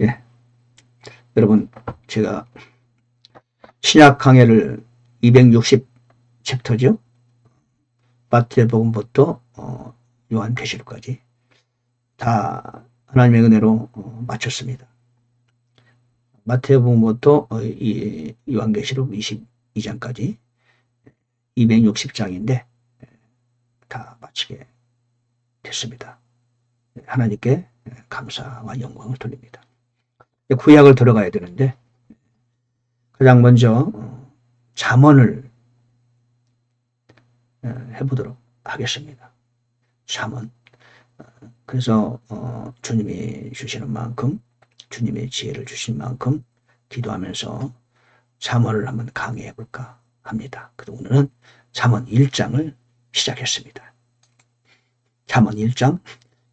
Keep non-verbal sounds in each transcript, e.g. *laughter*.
예. 여러분, 제가 신약 강해를 260 챕터죠. 마태복음부터 어, 요한계시록까지 다 하나님의 은혜로 어, 마쳤습니다. 마태복음부터 어, 이 요한계시록 22장까지 260장인데 다 마치게 됐습니다. 하나님께 감사와 영광을 돌립니다. 구약을 들어가야 되는데 가장 먼저 어, 잠언을 어, 해보도록 하겠습니다. 잠언. 어, 그래서 주님이 주시는 만큼 주님의 지혜를 주신 만큼 기도하면서 잠언을 한번 강의해 볼까 합니다. 그래서 오늘은 잠언 1장을 시작했습니다. 잠언 1장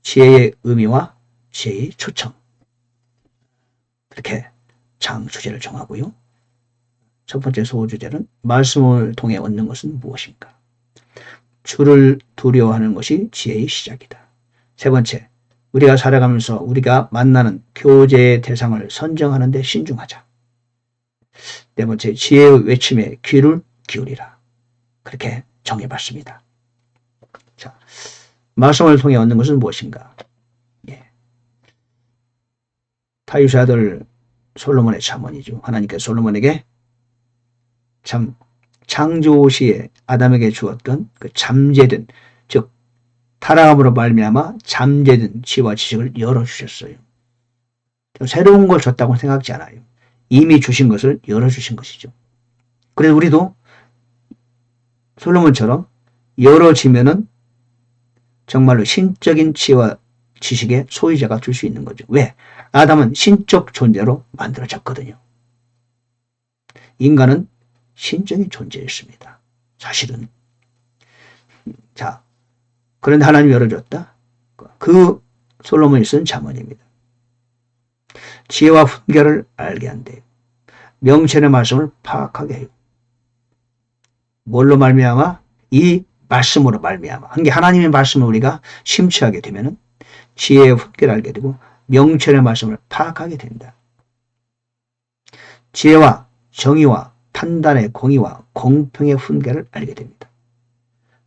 지혜의 의미와 지혜의 초청 이렇게 장 주제를 정하고요. 첫 번째 소주제는 말씀을 통해 얻는 것은 무엇인가? 주를 두려워하는 것이 지혜의 시작이다. 세 번째, 우리가 살아가면서 우리가 만나는 교제의 대상을 선정하는 데 신중하자. 네 번째, 지혜의 외침에 귀를 기울이라. 그렇게 정해봤습니다. 자, 말씀을 통해 얻는 것은 무엇인가? 예. 타유스 아들 솔로몬의 자문이죠. 하나님께서 솔로몬에게 참 창조 시에 아담에게 주었던 그 잠재된 즉 타락함으로 말미암아 잠재된 지와 지식을 열어 주셨어요. 새로운 걸 줬다고 생각지 않아요. 이미 주신 것을 열어 주신 것이죠. 그래서 우리도 솔로몬처럼 열어지면은 정말로 신적인 지와 지식의 소유자가 줄 수 있는 거죠. 왜? 아담은 신적 존재로 만들어졌거든요. 인간은 신적인 존재였습니다. 사실은. 자, 그런데 하나님이 열어줬다. 그 솔로몬이 쓴 자문입니다. 지혜와 훈계를 알게 한대요. 명철의 말씀을 파악하게 해요. 뭘로 말미암아? 이 말씀으로 말미암아. 한 게 하나님의 말씀을 우리가 심취하게 되면은 지혜의 훈계를 알게 되고 명철의 말씀을 파악하게 된다. 지혜와 정의와 판단의 공의와 공평의 훈계를 알게 됩니다.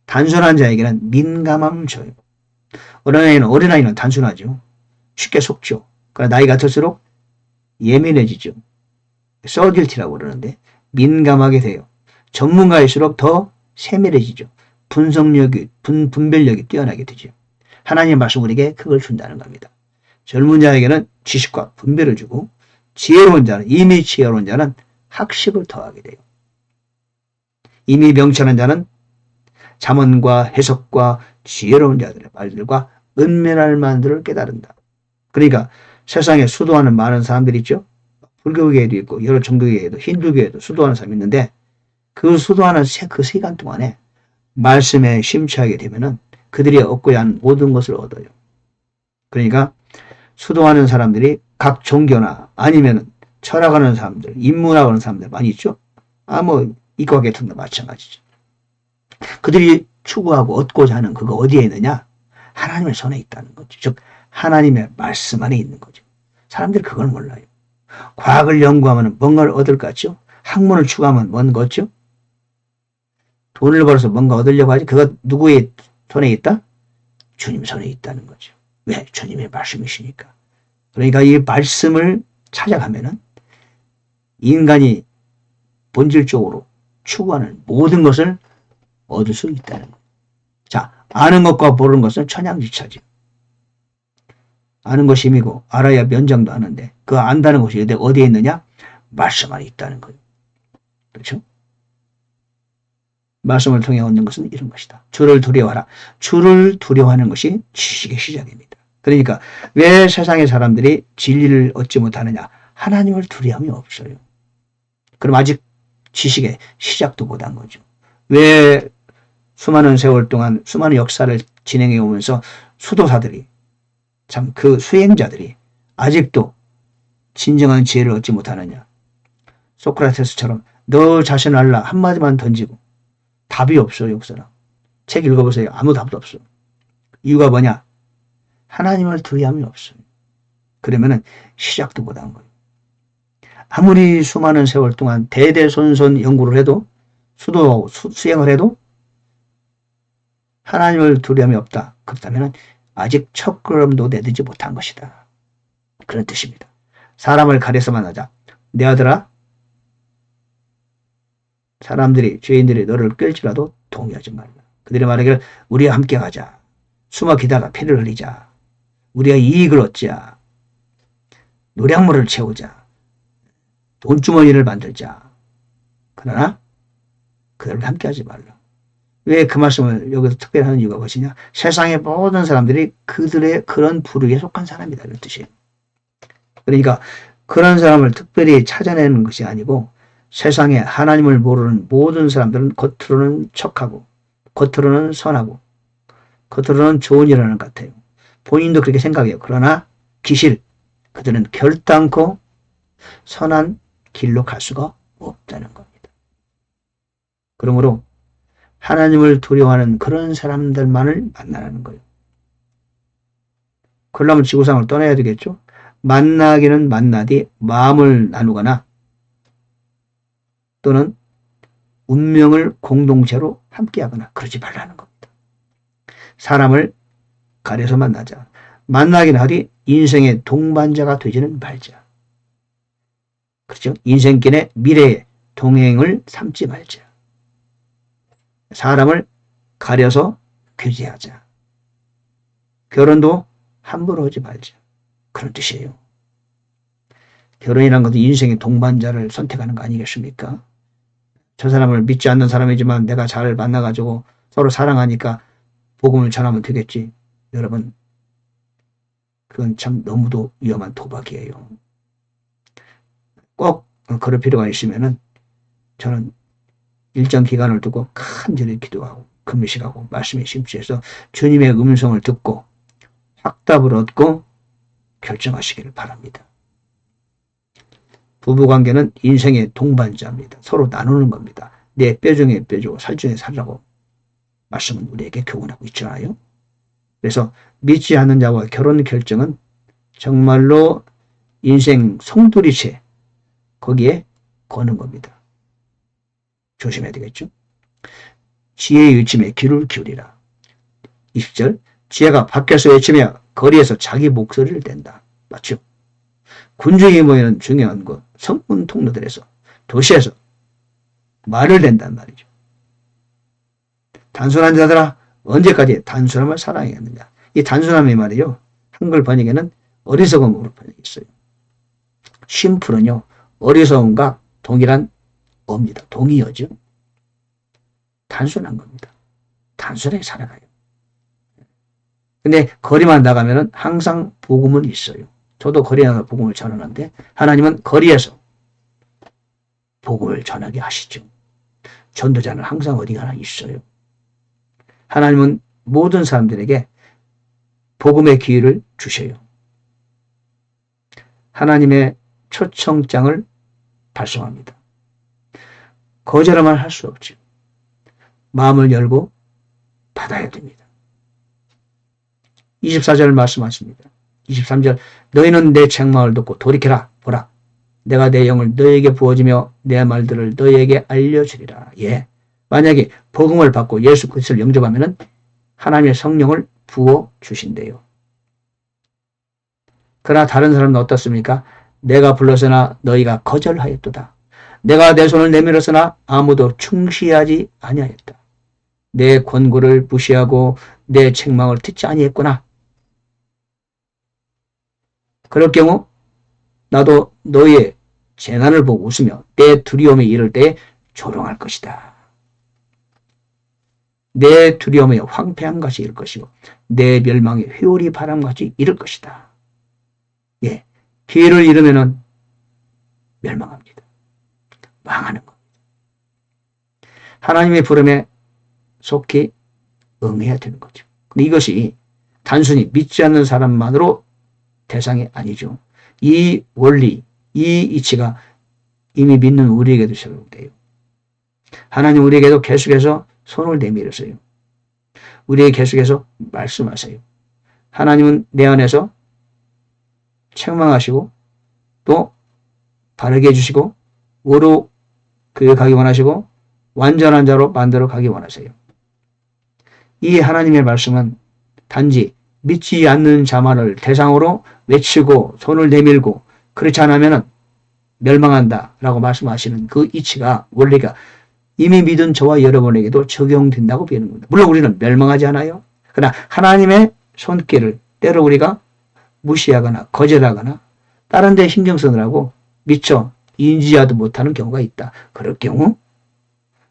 단순한 자에게는 민감함을 줘요. 어린아이는, 어린아이는 단순하죠. 쉽게 속죠. 그러나 나이가 들수록 예민해지죠. 서딜티라고 그러는데 민감하게 돼요. 전문가일수록 더 세밀해지죠. 분석력이, 분, 분별력이 뛰어나게 되죠. 하나님의 말씀 우리에게 그걸 준다는 겁니다. 젊은 자에게는 지식과 분별을 주고 지혜로운 자는 이미 지혜로운 자는 학식을 더하게 돼요. 이미 명철한 자는 자문과 해석과 지혜로운 자들의 말들과 은밀한 말들을 깨달은다. 그러니까 세상에 수도하는 많은 사람들이 있죠. 불교계에도 있고 여러 종교계에도 힌두교에도 수도하는 사람이 있는데 그 수도하는 그 시간 동안에 말씀에 심취하게 되면은 그들이 얻고자 하는 모든 것을 얻어요. 그러니까 수도하는 사람들이 각 종교나 아니면은 철학하는 사람들, 인문학하는 사람들 많이 있죠. 아, 뭐, 이과 계통도 마찬가지죠. 그들이 추구하고 얻고자 하는 그거 어디에 있느냐? 하나님의 손에 있다는 거죠. 즉, 하나님의 말씀 안에 있는 거죠. 사람들이 그걸 몰라요. 과학을 연구하면 뭔가를 얻을 것 같죠? 학문을 추구하면 뭔 거죠? 돈을 벌어서 뭔가 얻으려고 하지? 그거 누구의 손에 있다? 주님 손에 있다는 거죠. 왜? 주님의 말씀이시니까. 그러니까 이 말씀을 찾아가면은 인간이 본질적으로 추구하는 모든 것을 얻을 수 있다는 거예요. 자, 아는 것과 모르는 것은 천양지차죠. 아는 것이 힘이고 알아야 면장도 하는데 그 안다는 것이 어디에 있느냐? 말씀 안에 있다는 거예요. 그렇죠? 말씀을 통해 얻는 것은 이런 것이다. 주를 두려워하라. 주를 두려워하는 것이 지식의 시작입니다. 그러니까 왜 세상의 사람들이 진리를 얻지 못하느냐? 하나님을 두려움이 없어요. 그럼 아직 지식의 시작도 못한 거죠. 왜 수많은 세월 동안 수많은 역사를 진행해 오면서 수도사들이 참 그 수행자들이 아직도 진정한 지혜를 얻지 못하느냐. 소크라테스처럼 너 자신 알라 한마디만 던지고 답이 없어요, 역사는. 책 읽어보세요. 아무 답도 없어. 이유가 뭐냐? 하나님을 두려움이 없어요. 그러면은 시작도 못한 거예요. 아무리 수많은 세월 동안 대대손손 연구를 해도 수도 수, 수행을 해도 하나님을 두려움이 없다. 그렇다면 아직 첫 걸음도 내딛지 못한 것이다. 그런 뜻입니다. 사람을 가려서 만나자. 내 아들아, 사람들이, 죄인들이 너를 끌지라도 동의하지 말라. 그들이 말하기를 우리와 함께 가자. 숨어 기다가 피를 흘리자. 우리가 이익을 얻자. 노량물을 채우자. 돈주머니를 만들자. 그러나 그들과 함께 하지 말라. 왜 그 말씀을 여기서 특별히 하는 이유가 무엇이냐? 세상의 모든 사람들이 그들의 그런 부류에 속한 사람이다. 이런 뜻이에요. 그러니까 그런 사람을 특별히 찾아내는 것이 아니고 세상에 하나님을 모르는 모든 사람들은 겉으로는 척하고 겉으로는 선하고 겉으로는 좋은 일 하는 것 같아요. 본인도 그렇게 생각해요. 그러나 기실 그들은 결단코 선한 길로 갈 수가 없다는 겁니다. 그러므로 하나님을 두려워하는 그런 사람들만을 만나라는 거예요. 그러려면 지구상을 떠나야 되겠죠? 만나기는 만나되 마음을 나누거나 또는 운명을 공동체로 함께하거나 그러지 말라는 겁니다. 사람을 가려서 만나자. 만나긴 하되 인생의 동반자가 되지는 말자. 그렇죠? 인생길의 미래의 동행을 삼지 말자. 사람을 가려서 규제하자. 결혼도 함부로 하지 말자. 그런 뜻이에요. 결혼이란 것도 인생의 동반자를 선택하는 거 아니겠습니까? 저 사람을 믿지 않는 사람이지만 내가 잘 만나가지고 서로 사랑하니까 복음을 전하면 되겠지. 여러분, 그건 참 너무도 위험한 도박이에요. 꼭 그럴 필요가 있으면은 저는 일정 기간을 두고 간절히 기도하고 금식하고 말씀에 심취해서 주님의 음성을 듣고 확답을 얻고 결정하시기를 바랍니다. 부부관계는 인생의 동반자입니다. 서로 나누는 겁니다. 내 뼈 중에 뼈주고 살 중에 살라고 말씀은 우리에게 교훈하고 있잖아요. 그래서 믿지 않는 자와 결혼 결정은 정말로 인생 송두리째 거기에 거는 겁니다. 조심해야 되겠죠? 지혜의 유침에 귀를 기울이라. 20절 지혜가 밖에서 외치며 거리에서 자기 목소리를 댄다. 맞죠? 군중이 모이는 중요한 곳, 성문 통로들에서, 도시에서 말을 댄단 말이죠. 단순한 자들아, 언제까지 단순함을 사랑해야하느냐. 이 단순함이 말이요. 한글 번역에는 어리석음으로 번역했어요. 심플은요, 어리석음과 동일한 어입니다. 동의어죠. 단순한 겁니다. 단순하게 살아가요. 근데 거리만 나가면은 항상 복음은 있어요. 저도 거리에 나가 복음을 전하는데 하나님은 거리에서 복음을 전하게 하시죠. 전도자는 항상 어디 가나 있어요. 하나님은 모든 사람들에게 복음의 기회를 주셔요. 하나님의 초청장을 발송합니다. 거절하면 할수 없죠. 마음을 열고 받아야 됩니다. 24절 말씀하십니다. 23절 너희는 내 책망을 듣고 돌이켜라 보라 내가 내 영을 너에게 부어주며 내 말들을 너에게 알려주리라. 예. 만약에 복음을 받고 예수 그리스도를 영접하면은 하나님의 성령을 부어 주신대요. 그러나 다른 사람은 어떻습니까? 내가 불러서나 너희가 거절하였도다. 내가 내 손을 내밀었으나 아무도 충시하지 아니하였다. 내 권고를 무시하고 내 책망을 듣지 아니했구나. 그럴 경우 나도 너의 재난을 보고 웃으며 내 두려움에 이를 때 조롱할 것이다. 내 두려움에 황폐한 것이 이를 것이고 내 멸망에 회오리 바람같이 이를 것이다. 예, 기회를 잃으면 멸망합니다. 망하는 겁니다. 하나님의 부름에 속히 응해야 되는 거죠. 근데 이것이 단순히 믿지 않는 사람만으로 대상이 아니죠. 이 원리, 이 이치가 이미 믿는 우리에게도 적용돼요. 하나님 우리에게도 계속해서 손을 내밀으세요. 우리에게 계속해서 말씀하세요. 하나님은 내 안에서 책망하시고 또 바르게 해주시고 오로 가기 원하시고 완전한 자로 만들어 가기 원하세요. 이 하나님의 말씀은 단지 믿지 않는 자만을 대상으로 외치고 손을 내밀고 그렇지 않으면 멸망한다 라고 말씀하시는 그 이치가 원리가 이미 믿은 저와 여러분에게도 적용된다고 보는 겁니다. 물론 우리는 멸망하지 않아요. 그러나 하나님의 손길을 때로 우리가 무시하거나 거절하거나 다른 데 신경 쓰느라고 미처 인지하도 못하는 경우가 있다. 그럴 경우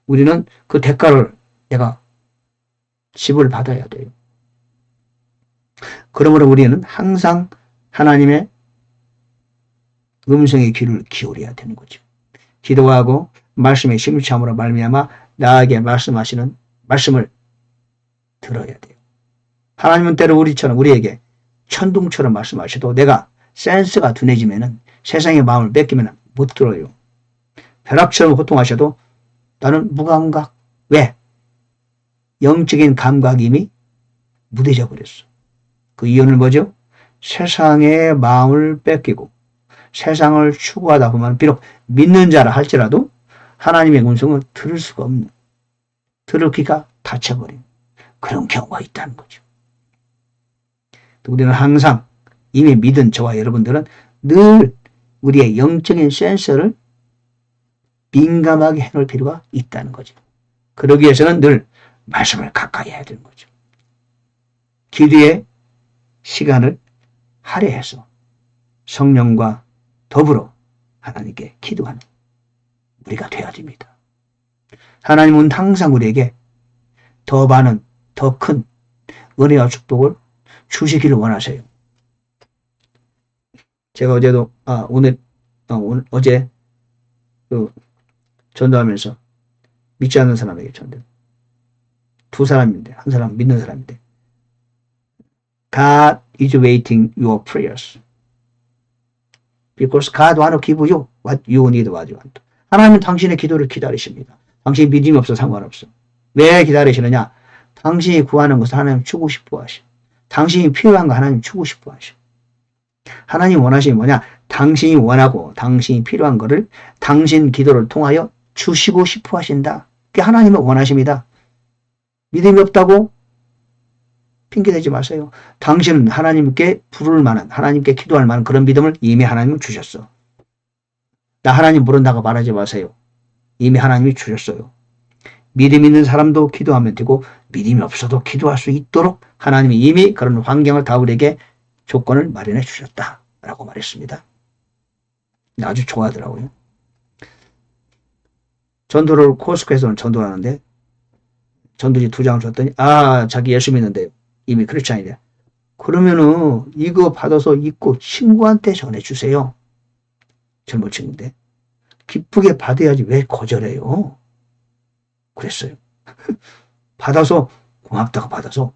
우리는 그 대가를 내가 지불 받아야 돼요. 그러므로 우리는 항상 하나님의 음성의 귀를 기울여야 되는 거죠. 기도하고 말씀의 심참으로 말미암아 나에게 말씀하시는 말씀을 들어야 돼요. 하나님은 때로 우리처럼 우리에게 천둥처럼 말씀하셔도 내가 센스가 둔해지면은 세상의 마음을 뺏기면 못 들어요. 벼락처럼 호통하셔도 나는 무감각. 왜? 영적인 감각이 이미 무뎌져 버렸어. 그 이유는 뭐죠? 세상의 마음을 뺏기고 세상을 추구하다 보면 비록 믿는 자라 할지라도 하나님의 음성을 들을 수가 없는 들을 귀가 닫혀버린 그런 경우가 있다는 거죠. 우리는 항상 이미 믿은 저와 여러분들은 늘 우리의 영적인 센서를 민감하게 해놓을 필요가 있다는 거죠. 그러기 위해서는 늘 말씀을 가까이 해야 되는 거죠. 기도의 시간을 할애해서 성령과 더불어 하나님께 기도하는 우리가 되어야 됩니다. 하나님은 항상 우리에게 더 많은, 더 큰 은혜와 축복을 주시기를 원하세요. 제가 어제도, 아, 오늘, 아, 오늘, 어제, 그, 전도하면서 믿지 않는 사람에게 전도. 두 사람인데, 한 사람 믿는 사람인데. God is waiting your prayers. Because God want to give you what you need, what you want. 하나님은 당신의 기도를 기다리십니다. 당신 믿음이 없어 상관없어. 왜 기다리시느냐? 당신이 구하는 것을 하나님 주고 싶어 하셔. 당신이 필요한 거 하나님 주고 싶어 하셔. 하나님 원하시는 뭐냐? 당신이 원하고 당신이 필요한 거를 당신 기도를 통하여 주시고 싶어 하신다. 그게 하나님의 원하십니다. 믿음이 없다고 핑계대지 마세요. 당신은 하나님께 부를 만한, 하나님께 기도할 만한 그런 믿음을 이미 하나님은 주셨어. 나 하나님 모른다고 말하지 마세요. 이미 하나님이 주셨어요. 믿음 있는 사람도 기도하면 되고 믿음이 없어도 기도할 수 있도록 하나님이 이미 그런 환경을 다 우리에게 조건을 마련해 주셨다 라고 말했습니다. 아주 좋아하더라고요. 전도를 코스코에서는 전도를 하는데 전도지 두 장을 줬더니 아 자기 예수 믿는데 이미 크리스찬이래. 그러면은 이거 받아서 입고 친구한테 전해주세요. 젊은 친구인데. 기쁘게 받아야지 왜 거절해요? 그랬어요. *laughs* 받아서 고맙다고 받아서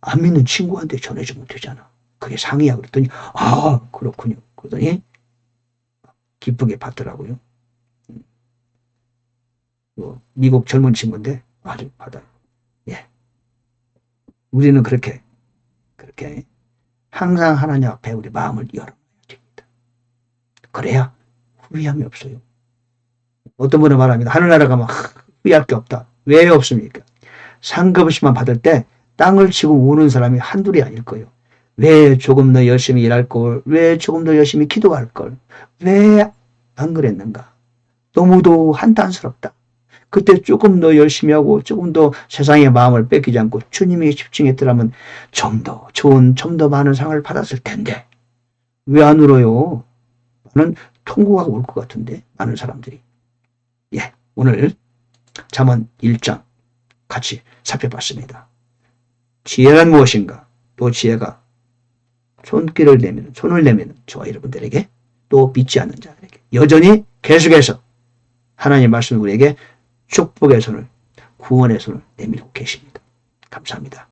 안 믿는 친구한테 전해주면 되잖아. 그게 상이야. 그랬더니 아 그렇군요. 그러더니 기쁘게 받더라고요. 뭐 미국 젊은 친구인데 아주 받아요. 예. 우리는 그렇게 그렇게 항상 하나님 앞에 우리 마음을 열어놔야 됩니다. 그래야 후회함이 없어요. 어떤 분은 말합니다. 하늘나라 가면 후회할 게 없다. 왜 없습니까? 상급없이만 받을 때 땅을 치고 우는 사람이 한둘이 아닐 거예요. 왜 조금 더 열심히 일할 걸, 왜 조금 더 열심히 기도할 걸, 왜 안 그랬는가? 너무도 한탄스럽다. 그때 조금 더 열심히 하고 조금 더 세상의 마음을 뺏기지 않고 주님에 집중했더라면 좀 더 좋은, 좀 더 많은 상을 받았을 텐데. 왜 안 울어요? 나는 통곡하고 올 것 같은데, 많은 사람들이. 예, 오늘 잠언 1장 같이 살펴봤습니다. 지혜란 무엇인가? 또 지혜가 손길을 내면, 손을 내면 저와 여러분들에게 또 믿지 않는 자들에게 여전히 계속해서 하나님 말씀 우리에게 축복의 손을, 구원의 손을 내밀고 계십니다. 감사합니다.